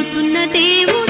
పలుకుతున్న దేవుడు.